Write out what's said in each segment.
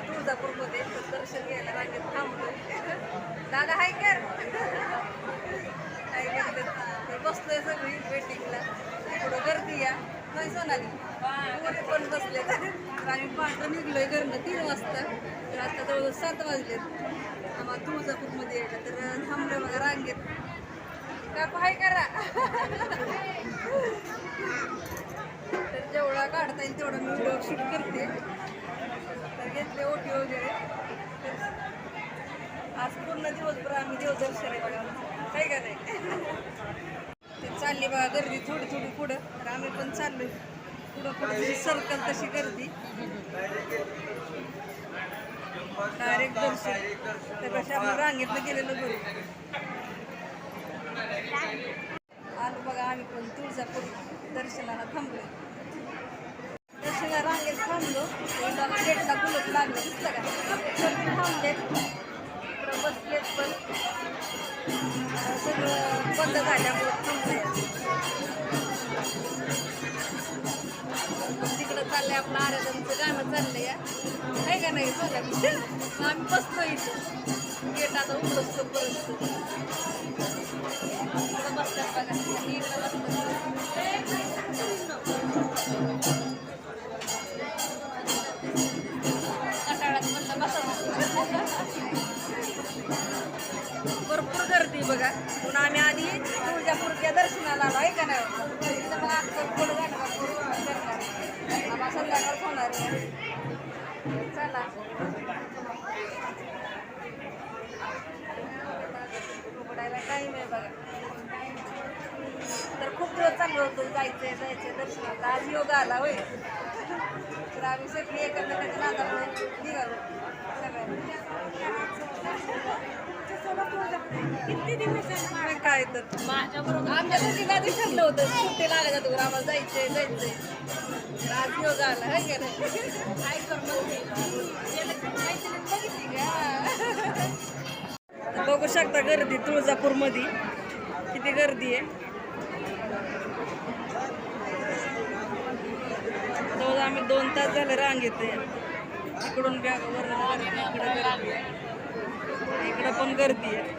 आम्ही तुळजापूरमध्ये दर्शन घ्यायला रांगेत थांबलो दादा हाय कर हाय कर बसलोय सगळी वेटिंगला थोडं गर्दी या. नाही सोनाली? कोणी पण बसले तर आम्ही पाठं निघलोय घरनं तीन वाजता. तर आता जवळजवळ सात वाजलेत. आम्हाला तुळजापूरमध्ये यायला. तर थांबलं बघा रांगेत. काकू हाय करा तर जेवढा काढता येईल तेवढा मी व्हिडिओ शूट करते. तर घेतले ओटी वगैरे. आज पूर्ण दिवसभर आम्ही देवदर्शन आहे बघा काय का नाही? ते चालली बघा गर्दी थोडी थोडी पुढं. तर आम्ही पण चाललोय. पुढं पुढं सर्कल तशी गर्दी. डायरेक्ट दर्शन. तर कशा आपण रांगेतलं गेलेलं बरं आलो बघा आम्ही पण तुळजापूर दर्शनाला थांबलो दर्शनाला रांगेत थांबलो. भेटला गेटला लागलं. दिसलं का? म्हणजे थांबलेत बसलेत पण. सगळं बंद झाल्यामुळं थांबलंय. तिकडं चाललंय आपलं आराधनचं गाणं चाललंय. आहे नाही का नाही सोन्या आम्ही बसतो इथं. गेट आता उघडतो परत. इकडं बसतात बघा. इकडं बसतात भरपूर बघा. म्हणून आम्ही आधी तुळजापूरच्या दर्शनाला आलो आहे का नाही? मग आजकाल पुढं गाणगापूर संध्याकाळच संध्याकाळ होणार चला. उघडायला टाईम आहे बघा. तर खूप दिवस चांगलं होतो जायचंय जायचंय दर्शनाला. आज योगा आला होय. तर आम्ही सगळी एकमेकांच्या नादामुळे निघालो किती दिवस काय तर. माझ्या बरोबर आमच्या दोघींना आधी ठरलं होतं. सुट्टी लागत जातो आम्हाला जायचंय जायचंय. तर आज काय करणार बघितली का? बघू शकता गर्दी तुळजापूरमध्ये. किती गर्दी आहे. जवळ आम्ही दोन तास झाले रांग येते इकडून बॅग वरून गर्दी इकडं. इकडं पण गर्दी आहे.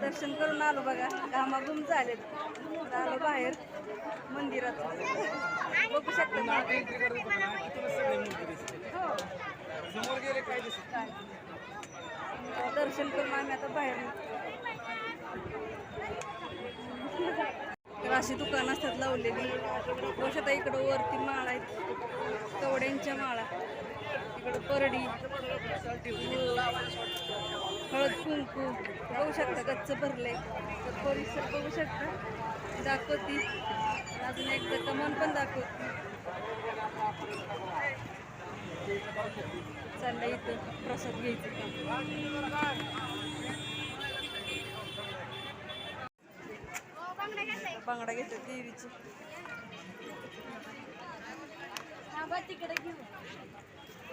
दर्शन करून आलो बघा. घामाघूम झालेत. आलो बाहेर मंदिरात. बघू शकतो हो. दर्शन करून आम्ही आता बाहेर तर अशी दुकानं असतात लावलेली. बघू इकडं वरती माळा आहेत. कवड्यांच्या माळा. इकडं परडी हळद कुंकू बघू शकता गच्च भरले. तर परिसर बघू शकता. दाखवती. अजून एकदा कमान पण दाखवती. चाललंय इथं प्रसाद घ्यायचं बांगडा घेतात देवीची. तिकडे घेऊ